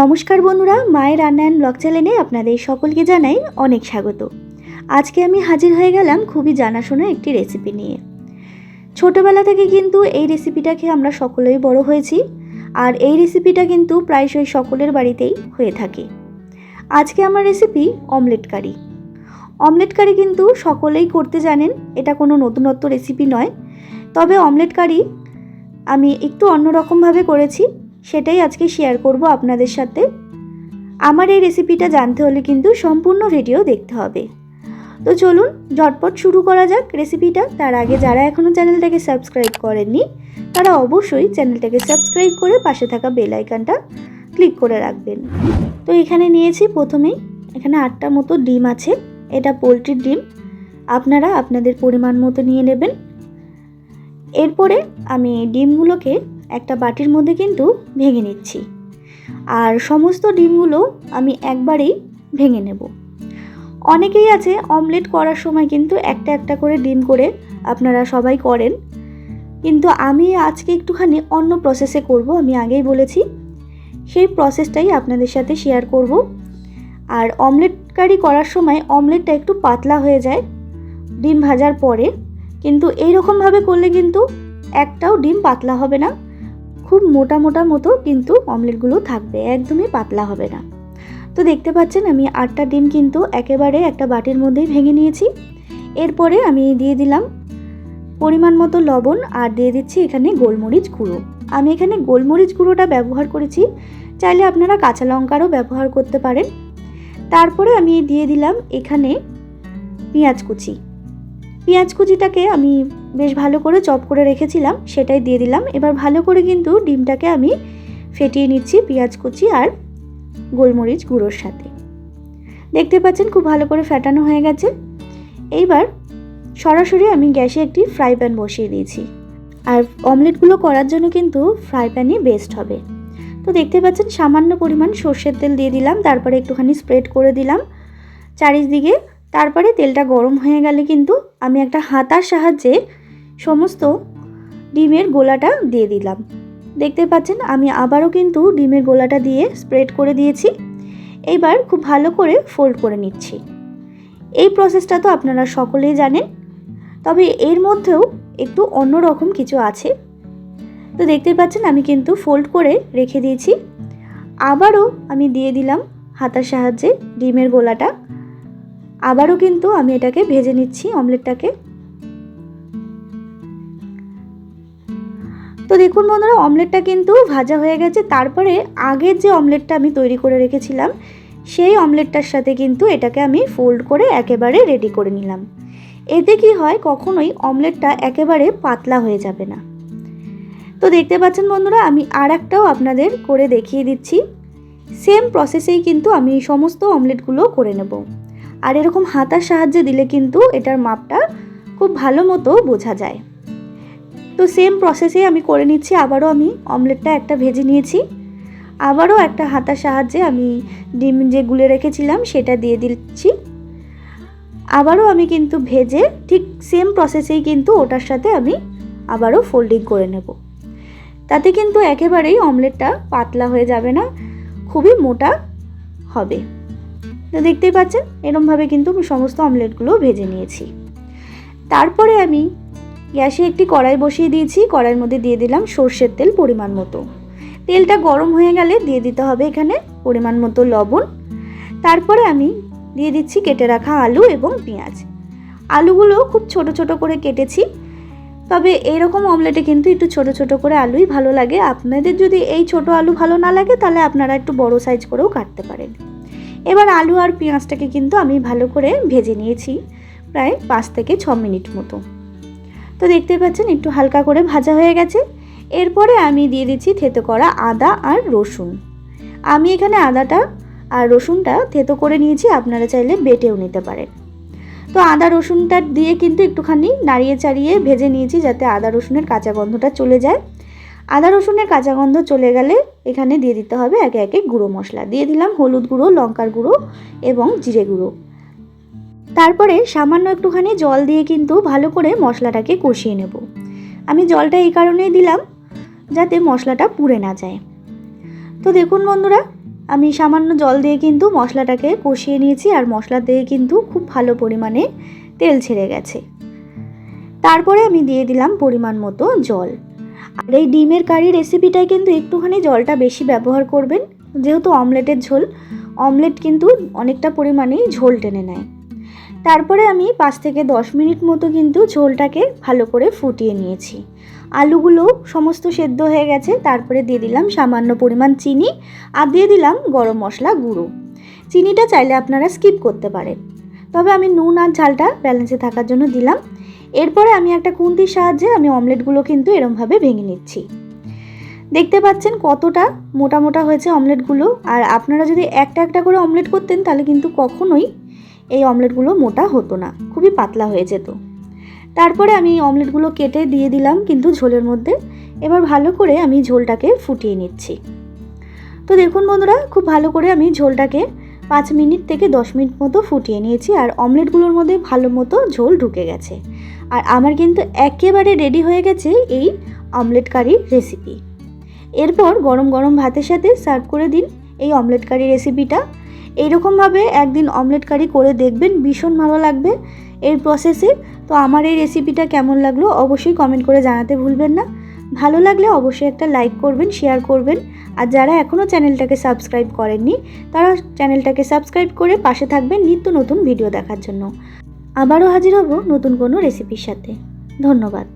নমস্কার বন্ধুরা, মায়ের রান্নায়ন ব্লগ চ্যানেলে আপনাদের সকলকে জানাই অনেক স্বাগত। আজকে আমি হাজির হয়ে গেলাম খুবই জানাশোনা একটি রেসিপি নিয়ে। ছোটোবেলা থেকে কিন্তু এই রেসিপিটা খেয়ে আমরা সকলেই বড় হয়েছি, আর এই রেসিপিটা কিন্তু প্রায়শই সকলের বাড়িতেই হয়ে থাকে। আজকে আমার recipe omelette curry omelette curry কিন্তু সকলেই করতে জানেন, এটা কোনো নতুনত্ব রেসিপি নয়। তবে অমলেট কারি আমি একটু অন্যরকমভাবে করেছি সেটাই আজকে শেয়ার করব আপনাদের সাথে। আমার এই রেসিপিটা জানতে হলে কিন্তু সম্পূর্ণ ভিডিও দেখতে হবে। তো চলুন, ঝটপট শুরু করা যাক রেসিপিটা তার আগে যারা এখনও চ্যানেলটাকে সাবস্ক্রাইব করেননি, তারা অবশ্যই চ্যানেলটাকে সাবস্ক্রাইব করে পাশে থাকা বেল আইকনটা ক্লিক করে রাখবেন। তো এখানে নিয়েছি প্রথমেই এখানে আটটা মতো ডিম আছে। এটা পোলট্রির ডিম। আপনারা আপনাদের পরিমাণ মতো নিয়ে নেবেন। এরপরে আমি ডিমগুলোকে একটা বাটির মধ্যে কিন্তু ভেঙে নিচ্ছি। আর সমস্ত ডিমগুলো আমি একবারেই ভেঙে নেব। অনেকেই আছে অমলেট করার সময় কিন্তু একটা একটা করে ডিম করে আপনারা সবাই করেন। কিন্তু আমি আজকে একটুখানি অন্য প্রসেসে করব, আমি আগেই বলেছি। সেই প্রসেসটাই আপনাদের সাথে শেয়ার করব। আর অমলেট কারি করার সময় অমলেটটা একটু পাতলা হয়ে যায় ডিম ভাজার পরে। কিন্তু এইরকমভাবে করলে কিন্তু একটাও ডিম পাতলা হবে না। খুব মোটা মোটা মতো কিন্তু অমলেটগুলো থাকবে, একদমই পাতলা হবে না। তো দেখতে পাচ্ছেন আমি আটটা ডিম কিন্তু একেবারে একটা বাটির মধ্যেই ভেঙে নিয়েছি। এরপরে আমি দিয়ে দিলাম পরিমাণ মতো লবণ আর দিয়ে দিচ্ছি এখানে গোলমরিচ গুঁড়ো। আমি এখানে গোলমরিচ গুঁড়োটা ব্যবহার করেছি, চাইলে আপনারা কাঁচা লঙ্কারও ব্যবহার করতে পারেন। তারপরে আমি দিয়ে দিলাম এখানে পেঁয়াজ কুচি। পেঁয়াজ কুচিটাকে আমি বেশ ভালো করে চপ করে রেখেছিলাম, সেটাই দিয়ে দিলাম। এবার ভালো করে কিন্তু ডিমটাকে আমি ফেটিয়ে নিচ্ছি পেঁয়াজ কুচি আর গোলমরিচ গুঁড়োর সাথে। দেখতে পাচ্ছেন খুব ভালো করে ফেটানো হয়ে গেছে। এইবার সরাসরি আমি গ্যাসে একটি ফ্রাই প্যান বসিয়ে দিয়েছি। আর অমলেটগুলো করার জন্য কিন্তু ফ্রাই প্যানই বেস্ট হবে। তো দেখতে পাচ্ছেন সামান্য পরিমাণ সর্ষের তেল দিয়ে দিলাম, তারপরে একটুখানি স্প্রেড করে দিলাম। চারিদিকে তারপরে তেলটা গরম হয়ে গেলে কিন্তু আমি একটা হাতার সাহায্যে সমস্ত ডিমের গোলাটা দিয়ে দিলাম। দেখতে পাচ্ছেন, আমি আবারও কিন্তু ডিমের গোলাটা দিয়ে স্প্রেড করে দিয়েছি। এইবার খুব ভালো করে ফোল্ড করে নিচ্ছি। এই প্রসেসটা তো আপনারা সকলেই জানেন, তবে এর মধ্যেও একটু অন্যরকম কিছু আছে। তো দেখতে পাচ্ছেন, আমি কিন্তু ফোল্ড করে রেখে দিয়েছি। আবারও আমি দিয়ে দিলাম হাতার সাহায্যে ডিমের গোলাটা। আবারও কিন্তু আমি এটাকে ভেজে নিচ্ছি, অমলেটটাকে। তো দেখুন বন্ধুরা, অমলেটটা কিন্তু ভাজা হয়ে গেছে। তারপরে আগের যে অমলেটটা আমি তৈরি করে রেখেছিলাম, সেই অমলেটটার সাথে কিন্তু এটাকে আমি ফোল্ড করে একেবারে রেডি করে নিলাম। এতে কি হয়, কখনোই অমলেটটা একেবারে পাতলা হয়ে যাবে না। তো দেখতে পাচ্ছেন বন্ধুরা, আমি আর একটাও আপনাদের করে দেখিয়ে দিচ্ছি। সেম প্রসেসেই কিন্তু আমি সমস্ত অমলেটগুলো করে নেব। আর এরকম হাতার সাহায্যে দিলে কিন্তু এটার মাপটা খুব ভালো মতো বোঝা যায়। তো সেম প্রসেসে আমি করে নিচ্ছি, আবারও আমি অমলেটটা একটা ভেজে নিয়েছি। আবারও একটা হাতার সাহায্যে আমি ডিম যে গুলে রেখেছিলাম সেটা দিয়ে দিচ্ছি। আবারও আমি কিন্তু ভেজে ঠিক সেম প্রসেসেই কিন্তু ওটার সাথে আমি আবারও ফোল্ডিং করে নেব। তাতে কিন্তু একেবারেই অমলেটটা পাতলা হয়ে যাবে না, খুবই মোটা হবে। তো দেখতেই পাচ্ছেন, এরমভাবে কিন্তু আমি সমস্ত অমলেটগুলো ভেজে নিয়েছি। তারপরে আমি গ্যাসে একটি কড়াই বসিয়ে দিয়েছি, কড়াইয়ের মধ্যে দিয়ে দিলাম সর্ষের তেল পরিমাণ মতো। তেলটা গরম হয়ে গেলে দিয়ে দিতে হবে এখানে পরিমাণ মতো লবণ। তারপরে আমি দিয়ে দিচ্ছি কেটে রাখা আলু এবং পেঁয়াজ। আলুগুলো খুব ছোট ছোট করে কেটেছি, তবে এইরকম অমলেটে কিন্তু একটু ছোট ছোট করে আলুই ভালো লাগে। আপনাদের যদি এই ছোট আলু ভালো না লাগে, তাহলে আপনারা একটু বড় সাইজ করেও কাটতে পারেন। এবার আলু আর পেঁয়াজটাকে কিন্তু আমি ভালো করে ভেজে নিয়েছি, প্রায় পাঁচ থেকে ছ মিনিট মতো। তো দেখতে পাচ্ছেন একটু হালকা করে ভাজা হয়ে গেছে। এরপরে আমি দিয়ে দিচ্ছি থেতো করা আদা আর রসুন। আমি এখানে আদাটা আর রসুনটা থেতো করে নিয়েছি, আপনারা চাইলে বেটেও নিতে পারেন। তো আদা রসুনটা দিয়ে কিন্তু একটুখানি নাড়িয়ে চাড়িয়ে ভেজে নিয়েছি, যাতে আদা রসুনের কাঁচা গন্ধটা চলে যায়। আদা রসুনের কাঁচা গন্ধ চলে গেলে এখানে দিয়ে দিতে হবে একে একে গুঁড়ো মশলা। দিয়ে দিলাম হলুদ গুঁড়ো, লঙ্কার গুঁড়ো এবং জিরে গুঁড়ো। তারপরে সামান্য একটুখানি জল দিয়ে কিন্তু ভালো করে মশলাটাকে কষিয়ে নেব। আমি জলটা এই কারণেই দিলাম যাতে মশলাটা পুড়ে না যায়। তো দেখুন বন্ধুরা, আমি সামান্য জল দিয়ে কিন্তু মশলাটাকে কষিয়ে নিয়েছি আর মশলা দিয়ে কিন্তু খুব ভালো পরিমাণে তেল ছেড়ে গেছে। তারপরে আমি দিয়ে দিলাম পরিমাণ মতো জল। আর এই ডিমের কারি রেসিপিটায় কিন্তু একটুখানি জলটা বেশি ব্যবহার করবেন, যেহেতু অমলেটের ঝোল। অমলেট কিন্তু অনেকটা পরিমাণেই ঝোল টেনে নেয়। তারপরে আমি পাঁচ থেকে দশ মিনিট মতো কিন্তু ঝোলটাকে ভালো করে ফুটিয়ে নিয়েছি। আলুগুলো সমস্ত সেদ্ধ হয়ে গেছে, তারপরে দিয়ে দিলাম সামান্য পরিমাণ চিনি আর দিয়ে দিলাম গরম মশলা গুঁড়ো। চিনিটা চাইলে আপনারা স্কিপ করতে পারেন। তবে আমি নুন আর ঝালটা ব্যালেন্সে থাকার জন্য দিলাম। এরপরে আমি একটা খুন্তির সাহায্যে আমি অমলেটগুলো কিন্তু এরমভাবে ভেঙে নিচ্ছি। দেখতে পাচ্ছেন কতটা মোটা মোটা হয়েছে অমলেটগুলো। আর আপনারা যদি একটা একটা করে অমলেট করতেন তাহলে কিন্তু কখনোই এই অমলেটগুলো মোটা হতো না। খুবই পাতলা হয়ে যেত। তারপরে আমি অমলেটগুলো কেটে দিয়ে দিলাম কিন্তু ঝোলের মধ্যে। এবার ভালো করে আমি ঝোলটাকে ফুটিয়ে নিচ্ছি। তো দেখুন বন্ধুরা, খুব ভালো করে আমি ঝোলটাকে পাঁচ মিনিট থেকে দশ মিনিট মতো ফুটিয়ে নিয়েছি আর অমলেটগুলোর মধ্যে ভালো মতো ঝোল ঢুকে গেছে। আর আমার কিন্তু একেবারে রেডি হয়ে গেছে এই অমলেট কারি রেসিপি। এরপর গরম গরম ভাতের সাথে সার্ভ করে দিন এই অমলেট কারি রেসিপিটা। এইরকমভাবে একদিন অমলেট কারি করে দেখবেন, ভীষণ ভালো লাগবে এর প্রসেসে তো আমার এই রেসিপিটা কেমন লাগল অবশ্যই কমেন্ট করে জানাতে ভুলবেন না। ভালো লাগলে অবশ্যই একটা লাইক করবেন শেয়ার করবেন। আর যারা এখনও চ্যানেলটাকে সাবস্ক্রাইব করেননি, তারা চ্যানেলটাকে সাবস্ক্রাইব করে পাশে থাকবেন নিত্য নতুন ভিডিও দেখার জন্য। আবারও হাজির হব নতুন কোনো রেসিপির সাথে। ধন্যবাদ।